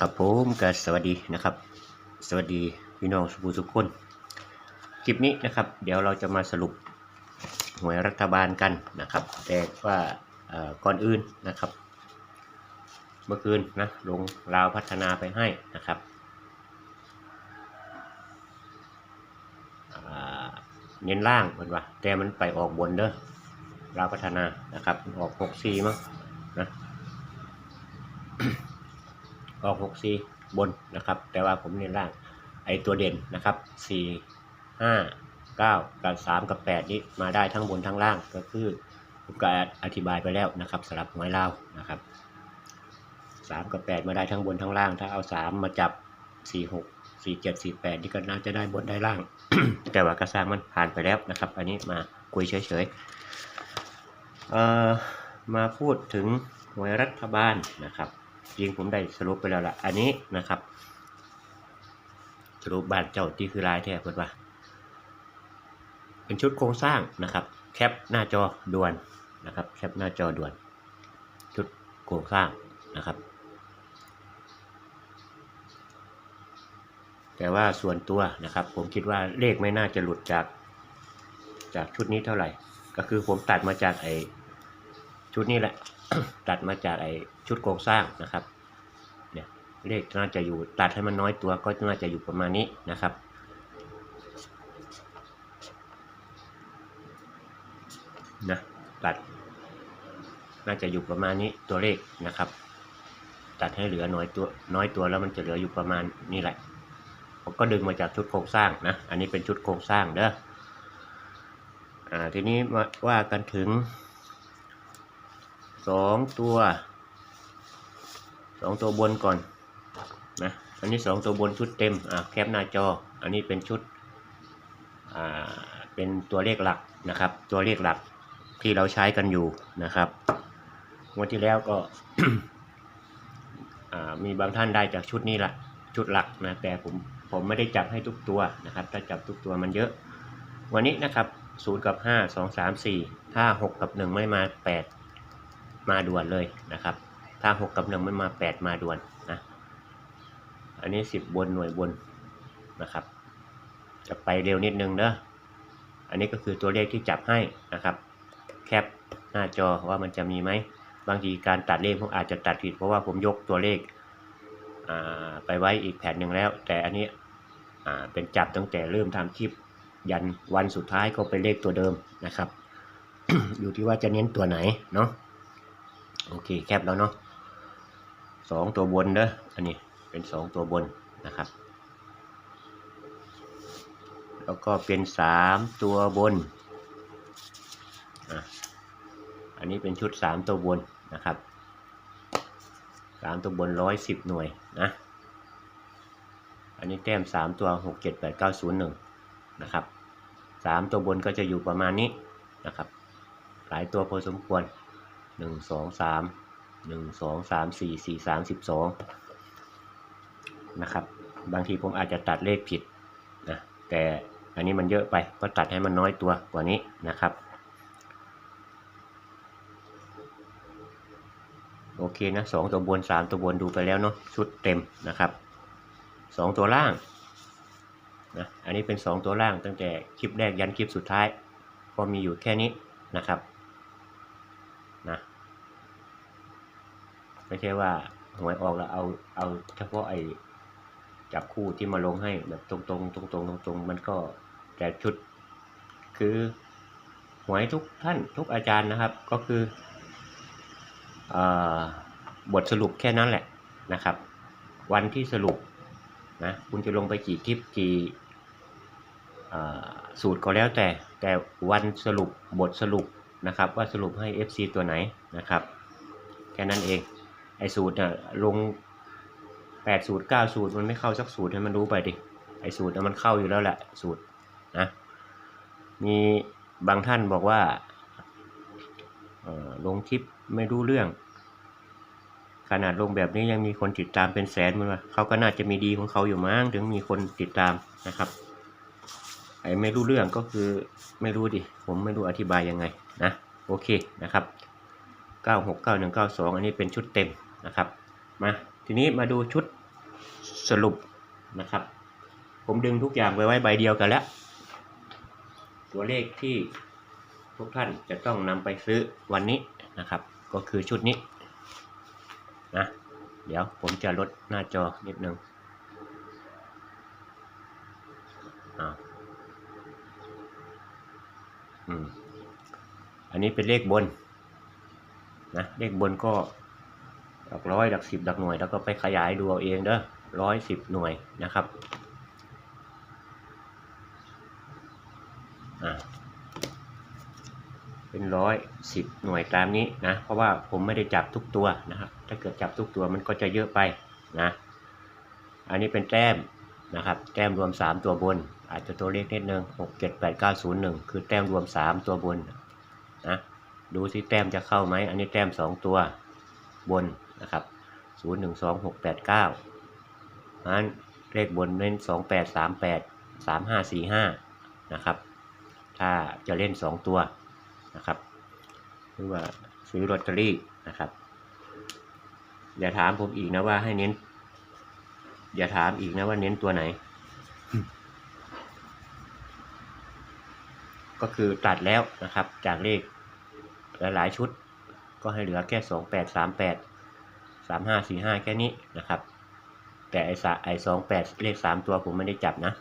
ครับผมก็สวัสดีนะครับ สวัสดีพี่น้องสุภูทุกคน คลิปนี้นะครับ เดี๋ยวเราจะมาสรุปหวยรัฐบาลกันนะครับ แต่ว่าก่อนอื่นนะครับ เมื่อคืนนะลงราวพัฒนาไปให้นะครับเน้นล่างเหมือนว่าแต่มันไปออกบนเด้อราวพัฒนานะครับออกหกสี่มั้งนะ ออกหกสี่บนนะครับ แต่ว่าผมเน้นล่างไอตัวเด่นนะครับสี่ห้าเก้ากับสามกับแปดนี้มาได้ทั้งบนทั้งล่างก็คือผมก็อธิบายไปแล้วนะครับสลับหวยลานะครับสามกับแปดมาได้ทั้งบนทั้งล่าง ถ้าเอาสามมาจับสี่หกสี่เจ็ดสี่แปดนี่ก็น่าจะได้บนได้ล่าง แต่ว่ากระสร้างมันผ่านไปแล้วนะครับ อันนี้มาคุยเฉยๆมาพูดถึงหวยรัฐบาลนะครับ จริงผมได้สรุปไปแล้วล่ะอันนี้นะครับ สรุปบ้านเจ้าที่คือลายแท้เพื่อนว่า เป็นชุดโครงสร้างนะครับ แคปหน้าจอด่วนนะครับ แคปหน้าจอด่วน ชุดโครงสร้างนะครับ แต่ว่าส่วนตัวนะครับ ผมคิดว่าเลขไม่น่าจะหลุดจากจากชุดนี้เท่าไหร่ ก็คือผมตัดมาจากไอชุดนี้แหละ ตัดมาจากไอชุดโครงสร้างนะครับเนี่ยเลขน่าจะอยู่ตัดให้มันน้อยตัวก็น่าจะอยู่ประมาณนี้นะครับนะตัด น่าจะอยู่ประมาณนี้ตัวเลขนะครับ ตัดให้เหลือน้อยตัวน้อยตัวแล้วมันจะเหลืออยู่ประมาณนี้แหละผมก็ดึงมาจากชุดโครงสร้างนะอันนี้เป็นชุดโครงสร้างเด้ออ่าทีนี้มาว่ากันถึง สองตัวสองตัวบนก่อนนะอันนี้สองตัวบนชุดเต็มอ่าแคปหน้าจอ อันนี้เป็นชุดอ่าเป็นตัวเลขหลักนะครับ ตัวเลขหลักที่เราใช้กันอยู่นะครับงวดที่แล้วก็อ่ามีบางท่านได้จากชุดนี้ละชุดหลักนะแต่ผมผมไม่ได้จับให้ทุกตัวนะครับ ถ้าจับทุกตัวมันเยอะ วันนี้นะครับศูนย์กับห้าสองสามสี่ถ้าหกกับหนึ่งไม่มาแปด มาด่วนเลยนะครับ ถ้าหกกับหนึ่งไม่มาแปดมาด่วนนะอันนี้สิบบนหน่วยบนนะครับ จะไปเร็วนิดนึงเนอะอันนี้ก็คือตัวเลขที่จับให้นะครับ แคปหน้าจอว่ามันจะมีไหมบางทีการตัดเลขผมอาจจะตัดผิดเพราะว่าผมยกตัวเลขไปไว้อีกแผ่นหนึ่งแล้ว แต่อันนี้เป็นจับตั้งแต่เริ่มทำคลิปยันวันสุดท้ายก็เป็นเลขตัวเดิมนะครับ อยู่ที่ว่าจะเน้นตัวไหนเนาะ โอเคแคปแล้วเนาะสองตัวบนเด้ออันนี้เป็นสองตัวบนนะครับ แล้วก็เป็นสามตัวบนอันนี้เป็นชุดสามตัวบนนะครับสามตัวบนร้อยสิบหน่วยนะอันนี้แต้มสามตัวหกเจ็ดแปดเก้าศูนย์หนึ่งนะครับสามตัวบนก็จะอยู่ประมาณนี้นะครับ หลายตัวพอสมควร หนึ่งสองสามหนึ่งสองสามสี่สี่สามสิบสองนะครับ บางทีผมอาจจะตัดเลขผิดนะแต่อันนี้มันเยอะไปก็ตัดให้มันน้อยตัวกว่านี้นะครับ โอเคนะสองตัวบนสามตัวบนดูไปแล้วเนาะชุดเต็มนะครับสองตัวล่างนะอันนี้เป็นสองตัวล่างตั้งแต่คลิปแรกยันคลิปสุดท้าย ก็มีอยู่แค่นี้นะครับนะ ไม่ใช่ว่าหวยออกแล้วเอาเอาเฉพาะไอ้จับคู่ที่มาลงให้แบบตรงๆตรงๆตรงๆตรงๆมันก็แต่ชุด คือหวยทุกท่านทุกอาจารย์นะครับ ก็คืออบทสรุปแค่นั้นแหละนะครับ วันที่สรุปนะคุณจะลงไปกี่คลิปกี่สูตรก็แล้วแต่แต่วันสรุปบทสรุปนะครับ ว่าสรุปให้ FC ตัวไหนนะครับ แค่นั้นเอง ไอสูตรน่ะลง8สูตร9สูตรมันไม่เข้าสักสูตรให้มันรู้ไปดิไอสูตรมันเข้าอยู่แล้วแหละสูตรนะมีบางท่านบอกว่าลงคลิปไม่รู้เรื่อง ขนาดลงแบบนี้ยังมีคนติดตามเป็นแสนมันว่าเขาก็น่าจะมีดีของเขาอยู่มั้งถึงมีคนติดตามนะครับไอ้ไม่รู้เรื่องก็คือไม่รู้ดิ ผมไม่รู้อธิบายยังไงนะ โอเคนะครับ 96 91 92 อันนี้เป็นชุดเต็ม นะครับมาทีนี้มาดูชุดสรุปนะครับ ผมดึงทุกอย่างไปไว้ใบเดียวกันแล้ว ตัวเลขที่ทุกท่านจะต้องนำไปซื้อวันนี้นะครับ ก็คือชุดนี้นะเดี๋ยวผมจะลดหน้าจอนิดนึงอ่าอืมอันนี้เป็นเลขบนนะเลขบนก็ หลักร้อยหลักสิบหลักหน่วย แล้วก็ไปขยายดูเอาเองเด้อร้อยสิบหน่วยนะครับเป็นร้อยสิบหน่วยตามนี้นะ เพราะว่าผมไม่ได้จับทุกตัวนะครับ ถ้าเกิดจับทุกตัวมันก็จะเยอะไปนะ อันนี้เป็นแต้มนะครับ แต้มรวม 3 ตัวบน อาจจะตัวเลขนิดนึง6 7 8 9 0 1 คือแต้มรวม 3 ตัวบนนะ ดูสิแต้มจะเข้าไหม อันนี้แต้ม 2 ตัวบน นะครับ0 1 2 6 8 9นั้นเลขบนเล่น2 8 3 8 3 5 4 5นะครับ ถ้าจะเล่น2ตัวนะครับหรือว่าซื้อลอตเตอรี่นะครับ อย่าถามผมอีกนะว่าให้เน้น อย่าถามอีกนะว่าเน้นตัวไหน ก็คือตัดแล้วนะครับ จากเลขหลายๆชุด ก็ให้เหลือแค่สองแปดสามแปด สามห้าสี่ห้าแค่นี้นะครับ แต่ไอ้สไอ้สองแปดเลขสามตัวผมไม่ได้จับนะ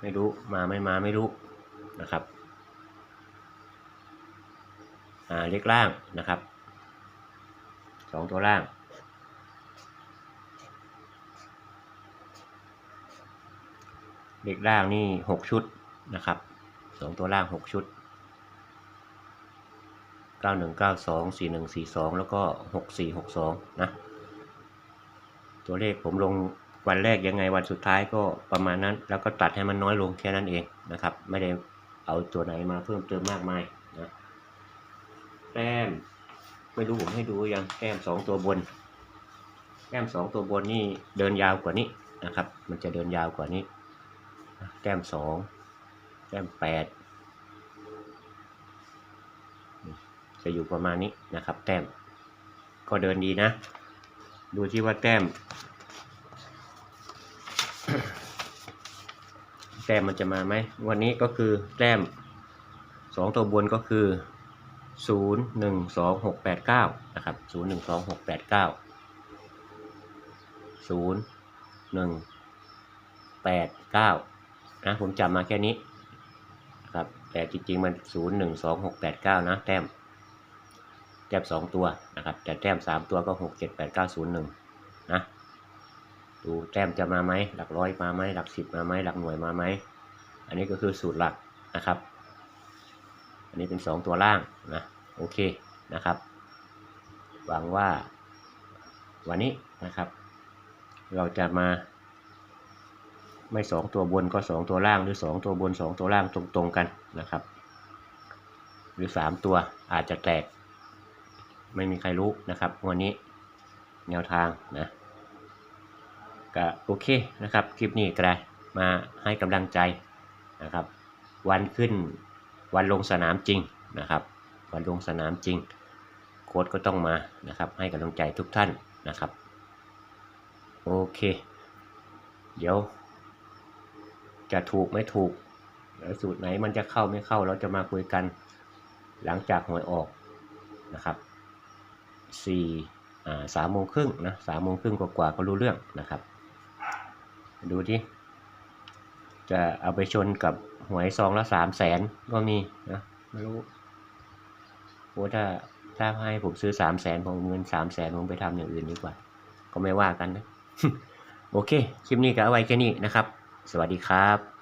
ไม่รู้มาไม่มาไม่รู้นะครับอ่าเลขล่างนะครับสองตัวล่างเลขล่างนี่หกชุดนะครับ สองตัวล่างหกชุดเก้าหนึ่งเก้าสองสี่หนึ่งสี่สองแล้วก็หกสี่หกสองนะ ตัวเลขผมลงวันแรกยังไงวันสุดท้ายก็ประมาณนั้น แล้วก็ตัดให้มันน้อยลงแค่นั้นเองนะครับ ไม่ได้เอาตัวไหนมาเพิ่มเติมมากมายนะแต้มไม่รู้ผมให้ดูยังแต้มสองตัวบนแต้มสองตัวบนนี่เดินยาวกว่านี้นะครับ มันจะเดินยาวกว่านี้แต้มสอง แต้มแปดจะอยู่ประมาณนี้นะครับ แต้มก็เดินดีนะ ดูที่ว่าแต้ม แต้มมันจะมาไหม วันนี้ก็คือแต้มสองตัวบนก็คือศูนย์หนึ่งสองหกแปดเก้านะครับศูนย์หนึ่งสองหกแปดเก้าศูนย์หนึ่งแปดเก้านะผมจำมาแค่นี้ ครับแต่จริงๆมันศูนย์หนึ่งสองหกแปดเก้านะ แต้ม แต้มสองตัวนะครับ แต่แต้มสามตัวก็หกเจ็ดแปดเก้าศูนะ ดูแต้มจะมาไหม หลักร้อยมาไหม หลักสิบมาไหม หลักหน่วยมาไหม อันนี้ก็คือสูตรหลักนะครับ อันนี้เป็นสองตัวล่างนะ โอเคนะครับ หวังว่าวันนี้นะครับ เราจะมา ไม่สองตัวบนก็สองตัวล่างหรือสองตัวบนสองตัวล่างตรงๆกันนะครับ หรือสามตัวอาจจะแตก ไม่มีใครรู้นะครับวันนี้แนวทางนะก็โอเคนะครับ คลิปนี้ก็ได้มาให้กำลังใจนะครับ วันขึ้นวันลงสนามจริงนะครับ วันลงสนามจริง โค้ชก็ต้องมานะครับ ให้กำลังใจทุกท่านนะครับ โอเค เดี๋ยว จะถูกไม่ถูกแล้วสูตรไหนมันจะเข้าไม่เข้าเราจะมาคุยกันหลังจากหวยออกนะครับสี่สามโมงครึ่งนะสามโมงครึ่งกว่าๆก็รู้เรื่องนะครับ ดูที่จะเอาไปชนกับหวยซองละสามแสนก็มีนะไม่รู้โอ้ถ้าถ้าให้ผมซื้อสามแสนผมเอาเงินสามแสนผมไปทำอย่างอื่นดีกว่า ก็ไม่ว่ากันนะ โอเค คลิปนี้ก็เอาไว้แค่นี้นะครับ สวัสดีครับ